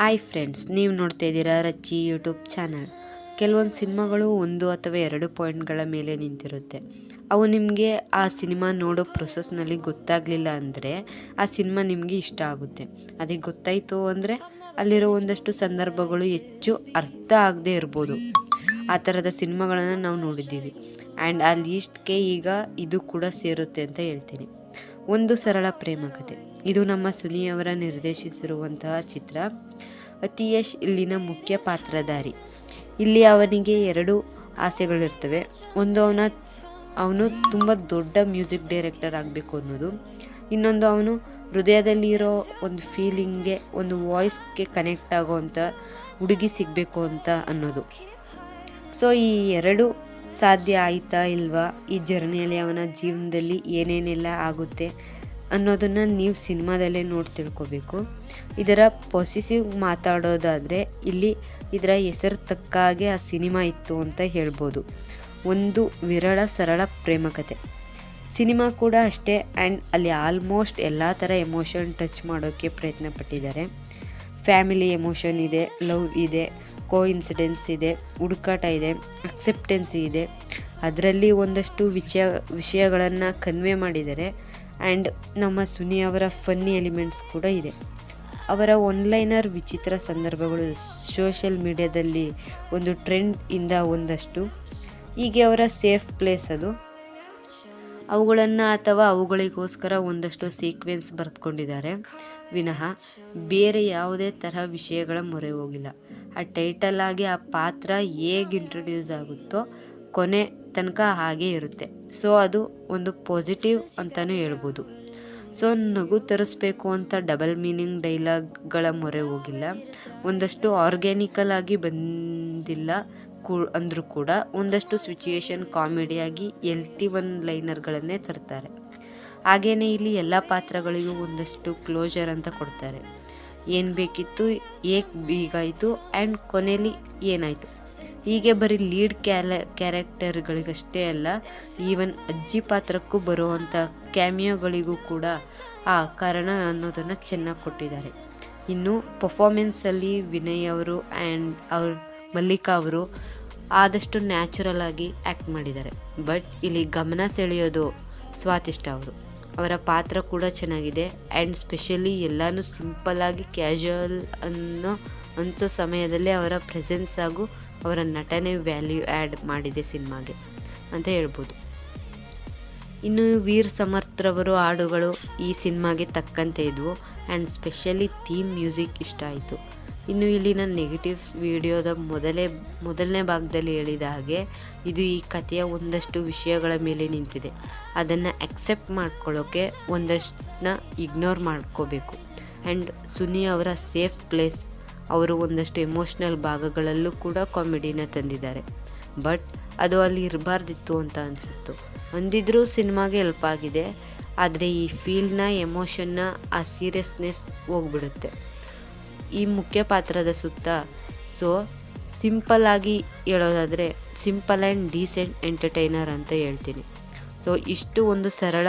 Hi friends ನೀವು ನೋಡ್ತಾ ಇದ್ದೀರಾ ರಚ್ಚಿ ಯೂಟ್ಯೂಬ್ ಚಾನಲ್ ಕೆಲವೊಂದು ಸಿನಿಮಾಗಳು ಒಂದು ಅಥವಾ ಎರಡು ಪಾಯಿಂಟ್ಗಳ ಮೇಲೆ ನಿಂತಿರುತ್ತೆ. ಅವು ನಿಮಗೆ ಆ ಸಿನಿಮಾ ನೋಡೋ ಪ್ರೊಸೆಸ್ನಲ್ಲಿ ಗೊತ್ತಾಗಲಿಲ್ಲ ಅಂದರೆ ಆ ಸಿನಿಮಾ ನಿಮಗೆ ಇಷ್ಟ ಆಗುತ್ತೆ. ಅದಕ್ಕೆ ಗೊತ್ತಾಯಿತು ಅಂದರೆ ಅಲ್ಲಿರೋ ಒಂದಷ್ಟು ಸಂದರ್ಭಗಳು ಹೆಚ್ಚು ಅರ್ಥ ಆಗದೆ ಇರ್ಬೋದು. ಆ ಥರದ ಸಿನಿಮಾಗಳನ್ನು ನಾವು ನೋಡಿದ್ದೀವಿ. ಆ್ಯಂಡ್ ಆ ಲೀಸ್ಟ್ಗೆ ಈಗ ಇದು ಕೂಡ ಸೇರುತ್ತೆ ಅಂತ ಹೇಳ್ತೀನಿ. ಒಂದು ಸರಳ ಪ್ರೇಮ ಕಥೆ ಇದು ನಮ್ಮ ಸುನಿಯವರ ನಿರ್ದೇಶಿಸಿರುವಂತಹ ಚಿತ್ರ. ಅತಿಯಶ್ ಇಲ್ಲಿನ ಮುಖ್ಯ ಪಾತ್ರಧಾರಿ. ಇಲ್ಲಿ ಅವನಿಗೆ ಎರಡು ಆಸೆಗಳಿರ್ತವೆ. ಒಂದು ಅವನ, ಅವನು ತುಂಬ ದೊಡ್ಡ ಮ್ಯೂಸಿಕ್ ಡೈರೆಕ್ಟರ್ ಆಗಬೇಕು ಅನ್ನೋದು. ಇನ್ನೊಂದು ಅವನು ಹೃದಯದಲ್ಲಿ ಇರೋ ಒಂದು ಫೀಲಿಂಗ್ಗೆ, ಒಂದು ವಾಯ್ಸ್ಗೆ ಕನೆಕ್ಟ್ ಆಗೋವಂಥ ಹುಡುಗಿ ಸಿಗಬೇಕು ಅಂತ ಅನ್ನೋದು. ಸೊ, ಈ ಎರಡು ಸಾಧ್ಯ ಆಯಿತಾ ಇಲ್ವಾ? ಈ ಜರ್ನಿಯಲ್ಲಿ ಅವನ ಜೀವನದಲ್ಲಿ ಏನೇನೆಲ್ಲ ಆಗುತ್ತೆ? ಅನ್ನೋದನ್ನು ನೀವು ಸಿನಿಮಾದಲ್ಲೇ ನೋಡಿ ತಿಳ್ಕೊಬೇಕು. ಇದರ ಪಾಸಿಟಿವ್ ಮಾತಾಡೋದಾದರೆ ಇಲ್ಲಿ ಇದರ ಹೆಸರು ತಕ್ಕ ಹಾಗೆ ಆ ಸಿನಿಮಾ ಇತ್ತು ಅಂತ ಹೇಳ್ಬೋದು. ಒಂದು ವಿರಳ, ಸರಳ ಪ್ರೇಮ ಕಥೆ ಸಿನಿಮಾ ಕೂಡ ಅಷ್ಟೇ ಆ್ಯಂಡ್ ಅಲ್ಲಿ ಆಲ್ಮೋಸ್ಟ್ ಎಲ್ಲ ಥರ ಎಮೋಷನ್ ಟಚ್ ಮಾಡೋಕ್ಕೆ ಪ್ರಯತ್ನ ಪಟ್ಟಿದ್ದಾರೆ. ಫ್ಯಾಮಿಲಿ ಎಮೋಷನ್ ಇದೆ, ಲವ್ ಇದೆ ಕೋ ಇನ್ಸಿಡೆನ್ಸ್ ಇದೆ, ಹುಡುಕಾಟ ಇದೆ ಅಕ್ಸೆಪ್ಟೆನ್ಸಿ ಇದೆ. ಅದರಲ್ಲಿ ಒಂದಷ್ಟು ವಿಷಯ, ವಿಷಯಗಳನ್ನು ಕನ್ವೆ ಮಾಡಿದ್ದಾರೆ ಆ್ಯಂಡ್ ನಮ್ಮ ಸುನಿ ಅವರ ಫನ್ನಿ ಎಲಿಮೆಂಟ್ಸ್ ಕೂಡ ಇದೆ. ಅವರ ಒನ್ಲೈನರ್ ವಿಚಿತ್ರ ಸಂದರ್ಭಗಳು ಸೋಷಿಯಲ್ ಮೀಡಿಯಾದಲ್ಲಿ ಒಂದು ಟ್ರೆಂಡ್ ಇಂದ ಒಂದಷ್ಟು. ಹೀಗೆ ಅವರ ಸೇಫ್ ಪ್ಲೇಸ್ ಅದು. ಅವುಗಳನ್ನು ಅಥವಾ ಅವುಗಳಿಗೋಸ್ಕರ ಒಂದಷ್ಟು ಸೀಕ್ವೆನ್ಸ್ ಬರೆದುಕೊಂಡಿದ್ದಾರೆ. ವಿನಃ ಬೇರೆ ಯಾವುದೇ ತರಹ ವಿಷಯಗಳ ಮೊರೆ ಹೋಗಿಲ್ಲ. ಆ ಟೈಟಲ್ ಆಗಿ ಆ ಪಾತ್ರ ಹೇಗೆ ಇಂಟ್ರೊಡ್ಯೂಸ್ ಆಗುತ್ತೋ ಕೊನೆ ತನಕ ಹಾಗೆ ಇರುತ್ತೆ. ಸೊ, ಅದು ಒಂದು ಪಾಸಿಟಿವ್ ಅಂತಲೂ ಹೇಳ್ಬೋದು. ಸೊ, ನಗು ತರಿಸ್ಬೇಕು ಅಂತ ಡಬಲ್ ಮೀನಿಂಗ್ ಡೈಲಾಗ್ಗಳ ಮೊರೆ ಹೋಗಿಲ್ಲ. ಒಂದಷ್ಟು ಆರ್ಗ್ಯಾನಿಕಲ್ ಆಗಿ ಬಂದಿಲ್ಲ ಕೂ, ಅಂದರೂ ಕೂಡ ಒಂದಷ್ಟು ಸಿಚುಯೇಷನ್ ಕಾಮಿಡಿಯಾಗಿ ಎಲ್ತಿ ಒನ್ ಲೈನರ್ಗಳನ್ನೇ ತರ್ತಾರೆ. ಹಾಗೇ ಇಲ್ಲಿ ಎಲ್ಲ ಪಾತ್ರಗಳಿಗೂ ಒಂದಷ್ಟು ಕ್ಲೋಜರ್ ಅಂತ ಕೊಡ್ತಾರೆ. ಏನು ಬೇಕಿತ್ತು, ಏಕ್ ಬೀಗಾಯಿತು ಆ್ಯಂಡ್ ಕೊನೆಯಲ್ಲಿ ಏನಾಯಿತು. ಹೀಗೆ ಬರೀ ಲೀಡ್ ಕ್ಯಾಲ ಕ್ಯಾರೆಕ್ಟರ್ಗಳಿಗಷ್ಟೇ ಅಲ್ಲ ಈವನ್ ಅಜ್ಜಿ ಪಾತ್ರಕ್ಕೂ ಬರುವಂಥ ಕ್ಯಾಮಿಯೋಗಳಿಗೂ ಕೂಡ ಆ ಕಾರಣ ಅನ್ನೋದನ್ನು ಚೆನ್ನಾಗಿ ಕೊಟ್ಟಿದ್ದಾರೆ. ಇನ್ನು ಪರ್ಫಾಮೆನ್ಸಲ್ಲಿ ವಿನಯ್ ಅವರು ಆ್ಯಂಡ್ ಅವ್ರ ಮಲ್ಲಿಕಾ ಅವರು ಆದಷ್ಟು ನ್ಯಾಚುರಲ್ ಆಗಿ ಆ್ಯಕ್ಟ್ ಮಾಡಿದ್ದಾರೆ. ಬಟ್ ಇಲ್ಲಿ ಗಮನ ಸೆಳೆಯೋದು ಸ್ವಾತಿಷ್ಠ ಅವರು. ಅವರ ಪಾತ್ರ ಕೂಡ ಚೆನ್ನಾಗಿದೆ ಆ್ಯಂಡ್ ಸ್ಪೆಷಲಿ ಎಲ್ಲನೂ ಸಿಂಪಲ್ಲಾಗಿ ಕ್ಯಾಶುವಲ್ ಅನ್ನೋ ಅನಿಸೋ ಸಮಯದಲ್ಲಿ ಅವರ ಪ್ರೆಸೆನ್ಸ್ ಹಾಗೂ ಅವರ ನಟನೆ ವ್ಯಾಲ್ಯೂ ಆ್ಯಡ್ ಮಾಡಿದೆ ಸಿನಿಮಾಗೆ ಅಂತ ಹೇಳ್ಬೋದು. ಇನ್ನು ವೀರ್ ಸಮರ್ಥ್ರವರು ಹಾಡುಗಳು ಈ ಸಿನಿಮಾಗೆ ತಕ್ಕಂತೆ ಇದ್ವು ಆ್ಯಂಡ್ ಸ್ಪೆಷಲಿ ಥೀಮ್ ಮ್ಯೂಸಿಕ್ ಇಷ್ಟ ಆಯಿತು. ಇನ್ನು ಇಲ್ಲಿನ ನೆಗೆಟಿವ್ ವಿಡಿಯೋದ ಮೊದಲೇ, ಮೊದಲನೇ ಭಾಗದಲ್ಲಿ ಹೇಳಿದ ಹಾಗೆ ಇದು ಈ ಕಥೆಯ ಒಂದಷ್ಟು ವಿಷಯಗಳ ಮೇಲೆ ನಿಂತಿದೆ. ಅದನ್ನು ಅಕ್ಸೆಪ್ಟ್ ಮಾಡ್ಕೊಳ್ಳೋಕ್ಕೆ ಒಂದಷ್ಟನ್ನ ಇಗ್ನೋರ್ ಮಾಡ್ಕೋಬೇಕು. ಆ್ಯಂಡ್ ಸುನಿ ಅವರ ಸೇಫ್ ಪ್ಲೇಸ್ ಅವರು ಒಂದಷ್ಟು ಎಮೋಷ್ನಲ್ ಭಾಗಗಳಲ್ಲೂ ಕೂಡ ಕಾಮಿಡಿನ ತಂದಿದ್ದಾರೆ. ಬಟ್ ಅದು ಅಲ್ಲಿ ಇರಬಾರ್ದಿತ್ತು ಅಂತ ಅನಿಸುತ್ತು. ಒಂದಿದ್ರೂ ಸಿನಿಮಾಗೆ ಹೆಲ್ಪ್ ಆಗಿದೆ. ಆದರೆ ಈ ಫೀಲ್ನ ಎಮೋಷನ್ನ ಆ ಸೀರಿಯಸ್ನೆಸ್ ಹೋಗ್ಬಿಡುತ್ತೆ. ಈ ಮುಖ್ಯ ಪಾತ್ರದ ಸುತ್ತ ಸೊ ಸಿಂಪಲ್ಲಾಗಿ ಹೇಳೋದಾದರೆ ಸಿಂಪಲ್ ಆ್ಯಂಡ್ ಡೀಸೆಂಟ್ ಎಂಟರ್ಟೈನರ್ ಅಂತ ಹೇಳ್ತೀನಿ. ಸೊ ಇಷ್ಟು ಒಂದು ಸರಳ